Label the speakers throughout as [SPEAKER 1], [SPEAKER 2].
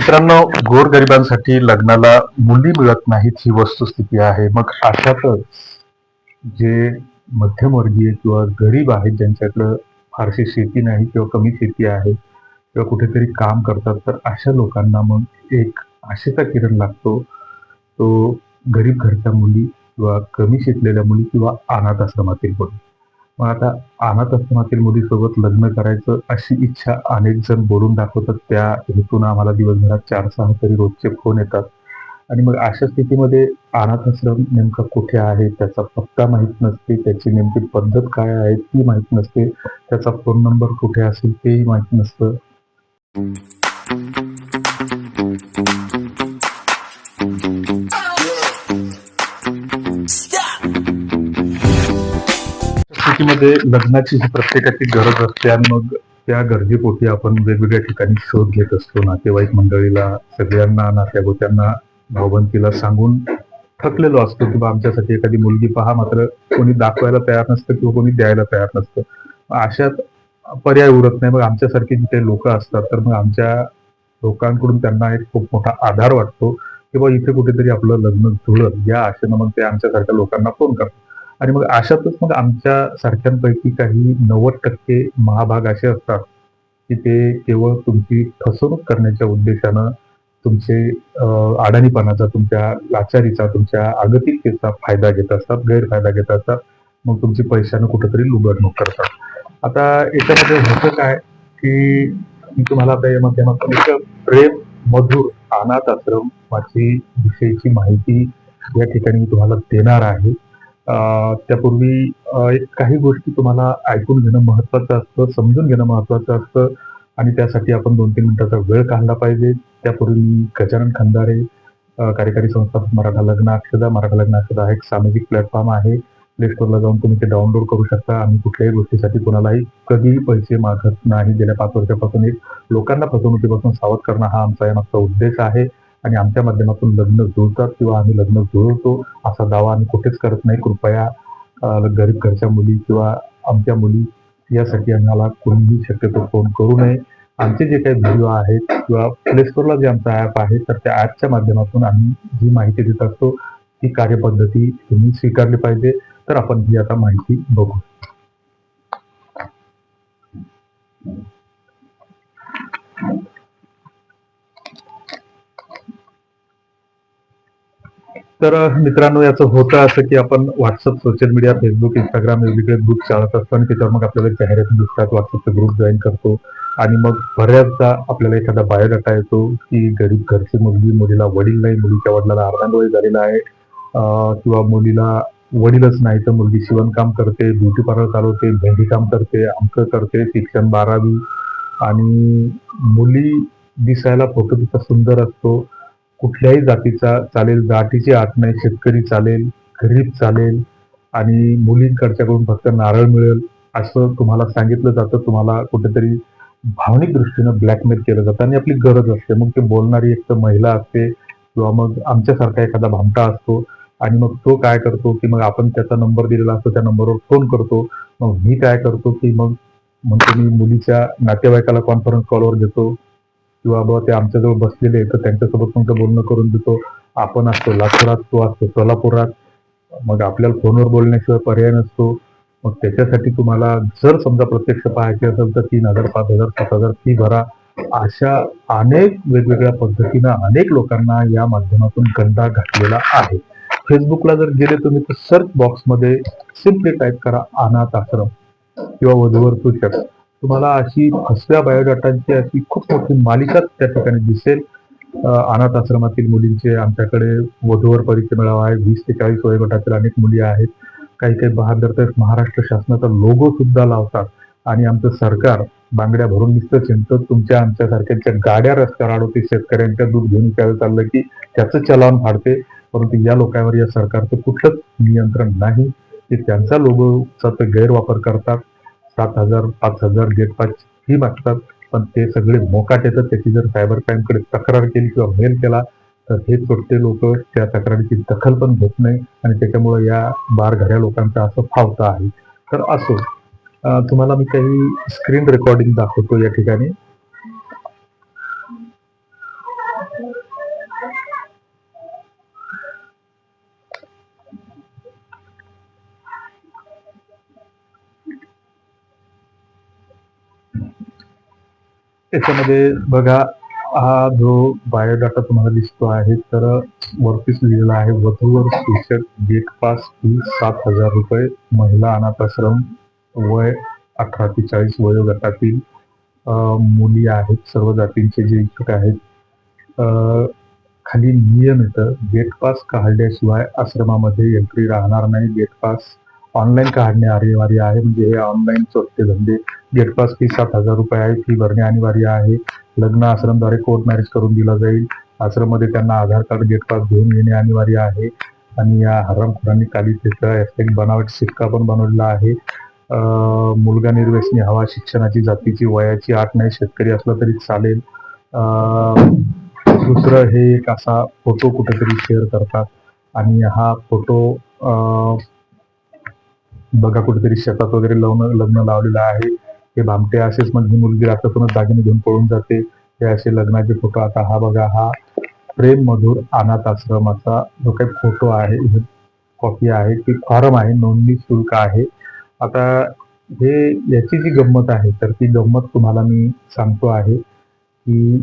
[SPEAKER 1] मित्रांनो गोरगरिबांसाठी लग्नाला मुली मिळत नाहीत ही वस्तुस्थिती आहे. मग अशातच जे मध्यमवर्गीय किंवा गरीब आहेत ज्यांच्याकडं फारशी शेती नाही किंवा कमी शेती आहे किंवा कुठेतरी काम करतात तर अशा लोकांना मग एक आशेचा किरण लागतो. तो गरीब घरच्या मुली किंवा कमी शिकलेल्या मुली किंवा अनाथ आश्रमातील मुली. मग आता अनाथ आश्रमातील मुलीसोबत लग्न करायचं अशी इच्छा अनेक जण बोलून दाखवतात. त्या हेतून आम्हाला दिवसभरात चार सहा तरी रोजचे फोन येतात. आणि मग अशा स्थितीमध्ये अनाथ आश्रम नेमका कुठे आहे? त्याचा पत्ता माहीत नसते. त्याची नेमकी पद्धत काय आहे ती माहीत नसते. त्याचा फोन नंबर कुठे असेल तेही माहीत नसतं. स्थितीमध्ये लग्नाची ही प्रत्येकाची गरज असते आणि मग त्या गरजेपोटी आपण वेगवेगळ्या ठिकाणी शोध घेत असतो नातेवाईक मंडळीला सगळ्यांना नात्यागोत्यांना भावबंतीला सांगून थकलेलो असतो किंवा आमच्यासाठी एखादी मुलगी पहा मात्र कोणी दाखवायला तयार नसतं किंवा कोणी द्यायला तयार नसतं. अशात पर्याय उरत नाही. मग आमच्यासारखे जिथे लोक असतात तर मग आमच्या लोकांकडून त्यांना एक खूप मोठा आधार वाटतो किंवा इथे कुठेतरी आपलं लग्न जुळत या आशेनं मग ते आमच्यासारख्या लोकांना फोन करतात. आणि मग अशातच मग आमच्या सारख्यांपैकी काही नव्वद टक्के महाभाग असे असतात की ते केवळ तुमची फसवणूक करण्याच्या उद्देशानं तुमचे अडाणीपणाचा तुमच्या लाचारीचा तुमच्या आगतिकतेचा फायदा घेत असतात गैरफायदा घेत असतात मग तुमची पैशानं कुठंतरी लुबडणूक करतात. आता याच्यामध्ये होतं काय की मी तुम्हाला आता या माध्यमातून एक प्रेम मधुर अनाथ आश्रमाची विषयीची माहिती या ठिकाणी मी तुम्हाला देणार आहे. त्यापूर्वी एक काही गोष्टी तुम्हाला ऐकून घेणं महत्वाचं असतं समजून घेणं महत्वाचं असतं आणि त्यासाठी आपण दोन तीन मिनिटाचा वेळ काढला पाहिजे. त्यापूर्वी गजानन खंदारे कार्यकारी संस्थापक मराठा लग्न अक्षदा मराठा लग्न अक्षदा हा एक सामाजिक प्लॅटफॉर्म आहे. प्ले स्टोरला जाऊन तुम्ही ते डाउनलोड करू शकता आणि कुठल्याही गोष्टीसाठी कोणालाही कधीही पैसे मागत नाही. गेल्या पाच वर्षापासून एक लोकांना फसवणुकीपासून सावध करणं हा आमचा यामागचा उद्देश आहे. आणि आमच्या माध्यमातून लग्न जुळतात किंवा आम्ही लग्न जुळवतो असा दावा आम्ही कुठेच करत नाही. कृपया गरीब घरच्या मुली किंवा आमच्या मुली यासाठी आम्हाला कोणीही शक्यतो फोन करू नये. आमचे जे काही व्हिडिओ आहेत किंवा प्ले स्टोअरला जे आमचा ॲप आहे तर त्या ॲपच्या माध्यमातून आम्ही जी माहिती देत असतो ती कार्यपद्धती तुम्ही स्वीकारली पाहिजे. तर आपण ही आता माहिती बघू. तर मित्रांनो याचं होतं असं की आपण WhatsApp social media Facebook Instagram वेगवेगळे ग्रुप चालत असतो आणि त्याच्यावर मग आपल्याला जाहिराती दिसतात. व्हॉट्सअपचे ग्रुप जॉईन करतो. आणि मग बऱ्याचदा आपल्याला एखादा बायोडाटा येतो की गरीब घरची मुलगी मुलीला वडील नाही मुलीच्या वडिलाला अर्धांगवळी झालेला आहे. किंवा मुलीला वडीलच नाही तर मुलगी शिवणकाम करते ब्युटी पार्लर चालवते मेहंदी काम करते अंक करते शिक्षण बारावी. आणि मुली दिसायला फोटो तिचा सुंदर असतो. कुठल्याही जातीचा चालेल जातीची आत नाही शेतकरी चालेल गरीब चालेल आणि मुलींकडच्याकडून फक्त नारळ मिळेल असं तुम्हाला सांगितलं जातं. तुम्हाला कुठेतरी भावनिक दृष्टीनं ब्लॅकमेल केलं जातं आणि आपली गरज असते. मग ते बोलणारी एक तर महिला असते किंवा मग आमच्यासारखा एखादा भामटा असतो आणि मग तो काय करतो की मग आपण त्याचा नंबर दिलेला असतो त्या नंबरवर फोन करतो. मग मी काय करतो की मग म्हणतो मी मुलीच्या नातेवाईकाला कॉन्फरन्स कॉलवर घेतो किंवा बाबा ते आमच्याजवळ बसलेले आहेत तर त्यांच्यासोबत तुमचं बोलणं करून देतो. आपण असतो लातूरात तो असतो सोलापुरात. मग आपल्याला फोनवर बोलण्याशिवाय पर्याय नसतो. मग त्याच्यासाठी तुम्हाला जर समजा प्रत्यक्ष पाहायचे असेल तर तीन हजार पाच हजार सात हजार फी भरा. अशा अनेक वेगवेगळ्या पद्धतीनं अनेक लोकांना या माध्यमातून गंदा घातलेला आहे. फेसबुकला जर गेले तुम्ही तर सर्च बॉक्समध्ये सिम्पली टाईप करा अनाथ आश्रम किंवा वधूवर सूचक तुम्हाला अशी फसव्या बायोडाटांची अशी खूप मोठी मालिकाच त्या ठिकाणी दिसेल. अनाथ आश्रमातील मुलींचे आमच्याकडे वधूवर परिचय मेळावा आहे. वीस ते चाळीस वयोगटातील अनेक मुली आहेत. काही काही बहादर तर महाराष्ट्र शासनाचा लोगो सुद्धा लावतात. आणि आमचं सरकार बांगड्या भरून नुसतं चिंतत तुमच्या आमच्यासारख्यांच्या गाड्या रस्त्यावर अडवते. शेतकऱ्यांच्या दूध घेऊन विकायला चाललं की त्याचं चलान फाडते. परंतु या लोकांवर या सरकारचं कुठलंच नियंत्रण नाही. ते त्यांचा लोगोचा ते गैरवापर करतात. सात हजार पाच हजार गेट पाच ही मागतात. पण ते सगळे मोकाट येतात. त्याची जर सायबर क्राईमकडे तक्रार केली किंवा मेल केला तर हे चोरटे लोक त्या तक्रारीची दखल पण घेत नाही आणि त्याच्यामुळे या बारघऱ्या लोकांचा असं फावता आहे. तर असो तुम्हाला मी काही स्क्रीन रेकॉर्डिंग दाखवतो या ठिकाणी. त्याच्यामध्ये बघा हा जो बायोडाटा तुम्हाला दिसतो आहे तर वरतीच लिहिलेला आहे वधूवर शिक्षक गेट पास फी सात हजार रुपये महिला अनाथ आश्रम वय अठरा ते चाळीस वयोगटातील मुली आहेत सर्व जातींचे जे इच्छुक आहेत. खाली नियम येतं गेट पास काढल्याशिवाय आश्रमामध्ये एंट्री राहणार नाही गेट पास ऑनलाईन काढणे अनिवार्य आहे. म्हणजे हे ऑनलाईन चोरते धंदे गेट पास फी सात हजार रुपये आहे. फी भरणे अनिवार्य आहे. लग्न आश्रमद्वारे कोर्ट मॅरेज करून दिला जाईल. आश्रममध्ये त्यांना आधार कार्ड गेट पास घेऊन येणे अनिवार्य आहे. आणि या हरामखोरांनी काली त्याचा बनावट सिक्का पण बनवलेला आहे. मुलगा निर्व्यसनी हवा शिक्षणाची जातीची वयाची आठ नाही शेतकरी असला तरी चालेल. दुसरं हे एक असा फोटो कुठेतरी शेअर करतात. आणि हा फोटो बघा कुठेतरी शेतात वगैरे लग्न लग्न लावलेलं आहे. हे भामटे असेच म्हणजे मुलगी रात्रीतूनच दागिने घेऊन पळून जाते. हे असे लग्नाचे फोटो आता हा बघा हा प्रेम मधुर अनाथ आश्रमाचा जो काही फोटो आहे कॉपी आहे ती फॉर्म आहे नोंदणी शुल्क आहे. आता हे याची जी गंमत आहे तर ती गंमत तुम्हाला मी सांगतो आहे की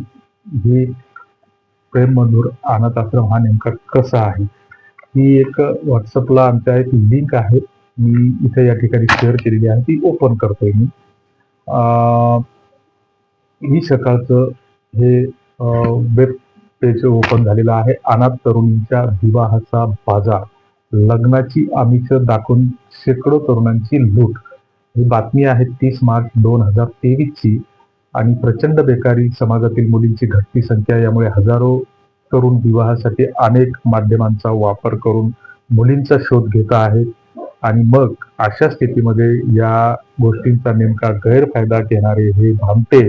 [SPEAKER 1] ही प्रेम मधुर अनाथ आश्रम हा नेमका कसा आहे? ही एक व्हॉट्सअपला आमच्या एक लिंक आहे. मी इथे या ठिकाणी शेअर केलेली आहे. ती ओपन करतोय मी. ही सकाळचं हे वेब पेज ओपन झालेलं आहे. अनाथ तरुणींच्या विवाहाचा बाजार. लग्नाची आमिष दाखवून शेकडो तरुणांची लूट. ही बातमी आहे तीस मार्च दोन हजार तेवीसची. आणि प्रचंड बेकारी समाजातील मुलींची घटती संख्या यामुळे हजारो तरुण विवाहासाठी अनेक माध्यमांचा वापर करून मुलींचा शोध घेत आहेत. आणि मग अशा स्थितीमध्ये या गोष्टींचा नेमका गैरफायदा घेणारे हे भामटे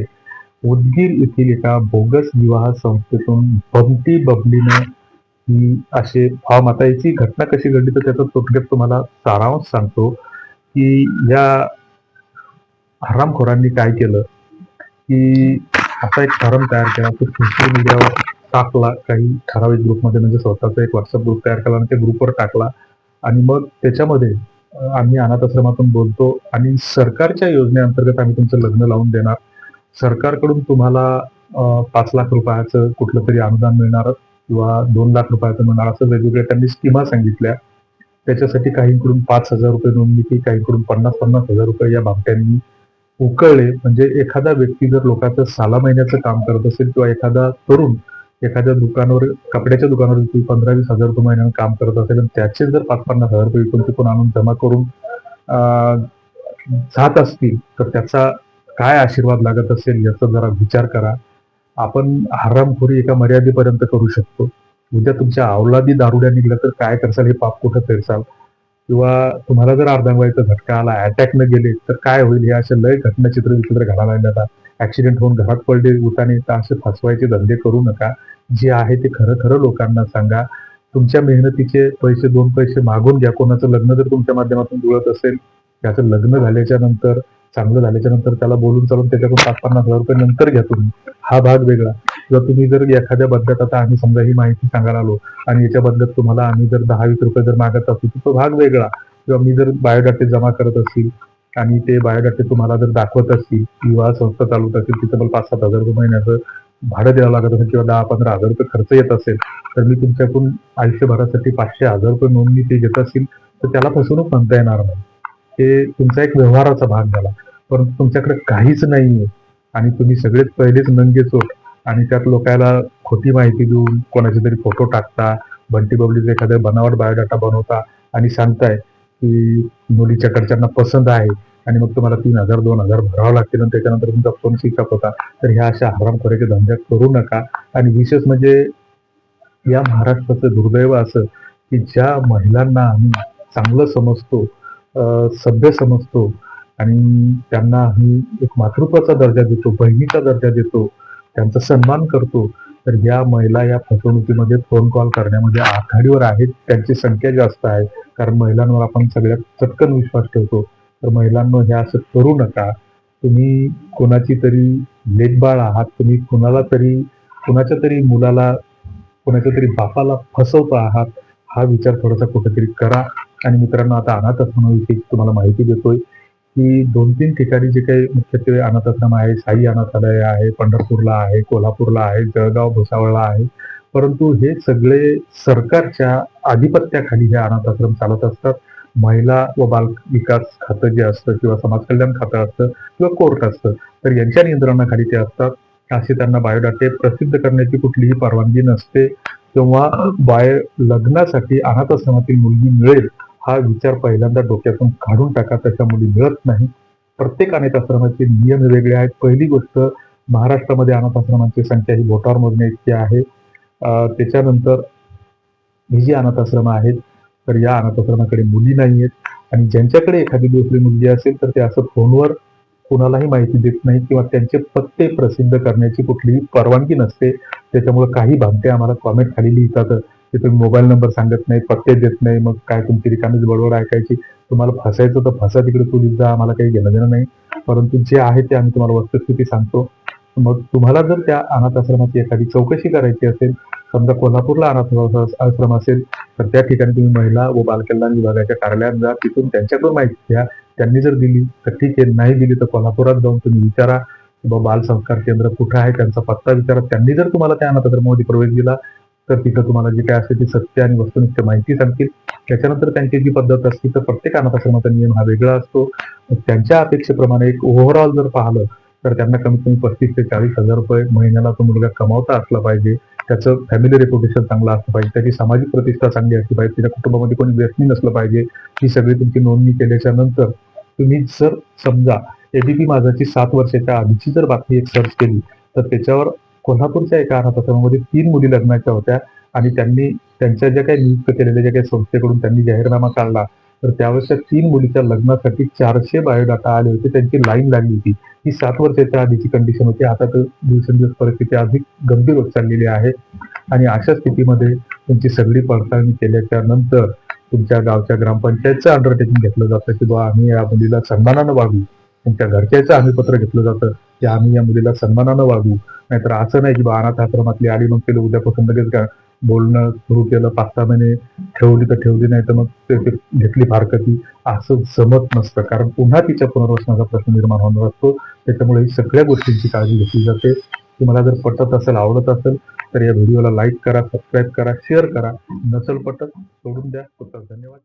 [SPEAKER 1] उदगीर येथील एका बोगस विवाह संस्थेतून बमटी बबलीने ही असे फॉर्म आता याची घटना कशी घडली तर त्याचा थोडक्यात तुम्हाला सारांश सांगतो की या हरामखोरांनी काय केलं की असा एक फॉर्म तयार केला तो सोशल मीडियावर टाकला काही ठराविक ग्रुपमध्ये म्हणजे स्वतःचा एक व्हॉट्सअप ग्रुप तयार केला आणि त्या ग्रुपवर टाकला. आणि मग त्याच्यामध्ये आम्ही अनाथ आश्रमातून बोलतो आणि सरकारच्या योजनेअंतर्गत आम्ही तुमचं लग्न लावून देणार. सरकारकडून तुम्हाला पाच लाख रुपयाचं कुठलं तरी अनुदान मिळणार किंवा दोन लाख रुपयाचं मिळणार असं वेगवेगळ्या त्यांनी स्कीमा सांगितल्या. त्याच्यासाठी काहींकडून पाच हजार रुपये नोंदणी काहींकडून पन्नास पन्नास हजार रुपये या बाबट्यांनी उकळले. म्हणजे एखादा व्यक्ती जर लोकांचं साला महिन्याचं काम करत असेल किंवा एखादा तरुण एखाद्या दुकानावर कपड्याच्या दुकानावर विकून पंधरा वीस हजार रुपये महिन्यानं काम करत असेल आणि त्याचे जर पाच पन्नास हजार रुपये विकून तिकून आणून जमा करून जात असतील तर त्याचा काय आशीर्वाद लागत असेल याचा जरा विचार करा. आपण हरामखोरी एका मर्यादेपर्यंत करू शकतो. उद्या तुमच्या अवलादी दारुड्या निघल्या तर काय करसाल? हे पाप कुठं फेरसाल किंवा तुम्हाला जर अर्धांगवायचा झटका आला अटॅक न गेले तर काय होईल? हे असे लय घटनाचित्र विचित्र घडायला लागतात ॲक्सिडेंट ऍक्सिडेंट होऊन घरात पडले उताने तर असे फसवायचे धंदे करू नका. जे आहे ते खरं खरं लोकांना सांगा. तुमच्या मेहनतीचे पैसे दोन पैसे मागून घ्या. कोणाचं लग्न जर तुमच्या माध्यमातून जुळत असेल त्याचं लग्न झाल्याच्यानंतर चांगलं झाल्याच्यानंतर त्याला बोलून चालून त्याच्याकडून पाच पन्नास हजार रुपये नंतर घ्या तुम्ही. हा भाग वेगळा. जर तुम्ही जर एखाद्या बदल्यात आता आम्ही समजा ही माहिती सांगायला आलो आणि याच्या बदल्यात तुम्हाला आम्ही जर दहा वीस रुपये जर मागत असू तर तो भाग वेगळा. किंवा मी जर बायोडाटे जमा करत असेल आणि ते बायोडाटे तुम्हाला जर दाखवत असतील किंवा संस्था चालवत असेल तिथं मला पाच सात हजार रुपये महिन्याचं भाडं द्यावं लागत असेल किंवा दहा पंधरा हजार रुपये खर्च येत असेल तर मी तुमच्याकडून आयुष्यभरासाठी पाचशे हजार रुपये नोंदणी ते घेत असतील तर त्याला फसवणूक म्हणता येणार नाही. ते तुमचा एक व्यवहाराचा भाग झाला. परंतु तुमच्याकडे काहीच नाहीये आणि तुम्ही सगळेच पहिलेच नंगे चोट आणि त्यात लोकायला खोटी माहिती देऊन कोणाचे तरी फोटो टाकता बंटी बबलीचा एखादा बनावट बायोडाटा बनवता आणि सांगताय की मुलीच्या घरच्यांना पसंत आहे. आणि मग तुम्हाला तीन हजार दोन हजार भरावं लागतील आणि त्याच्यानंतर तुमचा फोन स्विचअप होता. तर ह्या अशा हरामखोरीच्या धंद्या करू नका. आणि विशेष म्हणजे या महाराष्ट्राचं दुर्दैव असं की ज्या महिलांना आम्ही चांगलं समजतो सभ्य समजतो आणि त्यांना आम्ही एक मातृत्वाचा दर्जा देतो बहिणीचा दर्जा देतो त्यांचा सन्मान करतो तर या महिला या फसवणुकीमध्ये फोन कॉल करण्यामध्ये आघाडीवर आहेत. त्यांची संख्या जास्त आहे कारण महिलांवर आपण सगळ्यात चटकन विश्वास ठेवतो. तर महिलांना हे असं करू नका. तुम्ही कोणाची तरी लेखबाळ आहात तुम्ही कुणाला तरी कुणाच्या तरी मुलाला कुणाच्या तरी बापाला फसवत आहात हा विचार थोडासा कुठेतरी करा. आणि मित्रांनो आता अनाथ आश्रमाविषयी तुम्हाला माहिती देतोय की दोन तीन ठिकाणी जे काही मुख्यत्वे अनाथ आश्रम आहे साई अनाथालय आहे पंढरपूरला आहे कोल्हापूरला आहे जळगाव भुसावळला आहे. परंतु हे सगळे सरकारच्या आधिपत्याखाली हे अनाथाश्रम चालत असतात. महिला व बाल विकास खातं जे असतं किंवा समाज कल्याण खातं असतं किंवा कोर्ट असतं तर यांच्या नियंत्रणाखाली ते असतात. असे त्यांना बायोडाटे प्रसिद्ध करण्याची कुठलीही परवानगी नसते. किंवा बाय लग्नासाठी अनाथाश्रमातील मुलगी मिळेल हा विचार पहिल्यांदा डोक्यातून काढून टाका त्याच्या मुली मिळत नाही. प्रत्येक अनाथ आश्रमाचे नियम वेगळे आहेत. पहिली गोष्ट महाराष्ट्रामध्ये अनाथाश्रमांची संख्या ही बोटावर मोजण्या इतकी आहे त्याच्यानंतर ही जी अनाथ आश्रम आहेत तर या अनाथाश्रमाकडे मुली नाही आहेत आणि ज्यांच्याकडे एखादी दुसरी मुलगी असेल तर ते असं फोनवर कुणालाही माहिती देत नाही किंवा त्यांचे पत्ते प्रसिद्ध करण्याची कुठलीही परवानगी नसते. त्याच्यामुळे काही भामटे आम्हाला कॉमेंट खाली लिहितात. की तुम्ही मोबाईल नंबर सांगत नाही पत्ते देत नाही मग काय तुमची रिकामीच बडबड ऐकायची? तुम्हाला फसायचं तर फसा तिकडे तू लिहित जा आम्हाला काही घेणं देणं नाही. परंतु जे आहे ते आम्ही तुम्हाला वस्तुस्थिती सांगतो. मग तुम्हाला जर त्या अनाथ आश्रमाची एखादी चौकशी करायची असेल समजा कोल्हापूरला अनाथ आश्रम असेल तर त्या ठिकाणी तुम्ही महिला व बालकल्याण विभागाच्या कार्यालयात जा तिथून त्यांच्याकडून माहिती घ्या. त्यांनी जर दिली तर ठीक आहे. नाही दिली तर कोल्हापुरात जाऊन तुम्ही विचारा. किंवा बाल संस्कार केंद्र कुठं आहे त्यांचा पत्ता विचारा. त्यांनी जर तुम्हाला त्या अनाथाश्रमामध्ये प्रवेश दिला तर तिथं तुम्हाला जी काय असेल ती सत्य आणि वस्तुनिष्ठ माहिती सांगतील. त्याच्यानंतर त्यांची जी पद्धत असते तर प्रत्येक अनाथाश्रमाचा नियम हा वेगळा असतो. त्यांच्या अपेक्षेप्रमाणे एक ओव्हरऑल जर पाहिलं तर त्यांना कमीत कमी पस्तीस ते चाळीस हजार रुपये महिन्याला तो मुलगा कमावता असला पाहिजे. त्याचं फॅमिली रेप्युटेशन चांगलं असलं पाहिजे. त्याची सामाजिक प्रतिष्ठा चांगली असली पाहिजे. त्याच्या कुटुंबामध्ये कोणी व्यसनी नसलं पाहिजे. ही सगळी तुमची नोंदणी केल्याच्यानंतर तुम्ही जर समजा एबीपी माझाची सात वर्षाच्या आधीची जर बातमी एक सर्च केली तर त्याच्यावर कोल्हापूरच्या एका अनाथाश्रमामध्ये तीन मुली लग्नाच्या होत्या आणि त्यांनी त्यांच्या ज्या काही नियुक्त केलेल्या ज्या काही संस्थेकडून त्यांनी जाहीरनामा काढला तर त्यावेळेस तीन मुलीच्या लग्नासाठी चारशे बायोडाटा आले होते. त्यांची लाईन लागली होती. ही सात वर्षाच्या आधीची कंडिशन होती. आता तर दिवसेंदिवस परिस्थिती अधिक गंभीर होत चाललेली आहे. आणि अशा स्थितीमध्ये तुमची सगळी पडताळणी केल्याच्यानंतर तुमच्या गावच्या ग्रामपंचायतचं अंडरटेकिंग घेतलं जातं की बा आम्ही या मुलीला सन्मानानं वागू. तुमच्या घरच्याचं आम्ही पत्र घेतलं जातं की आम्ही या मुलीला सन्मानानं वागू. नाहीतर असं नाही की बा अनाथ आश्रमातली आली मग तिला उद्यापासून लगेच बोलणं सुरू केलं पाच सहा महिने ठेवली तर ठेवली नाही तर मग ते घेतली फारकती असं जमत नसतं. कारण पुन्हा तिच्या पुनर्वसनाचा प्रश्न निर्माण होणार असतो. त्याच्यामुळे ही सगळ्या गोष्टींची काळजी घेतली जाते. तुम्हाला जर पटत असेल आवडत असेल तर या व्हिडिओला लाईक करा सबस्क्राईब करा शेअर करा. नसेल पटत सोडून द्या. धन्यवाद.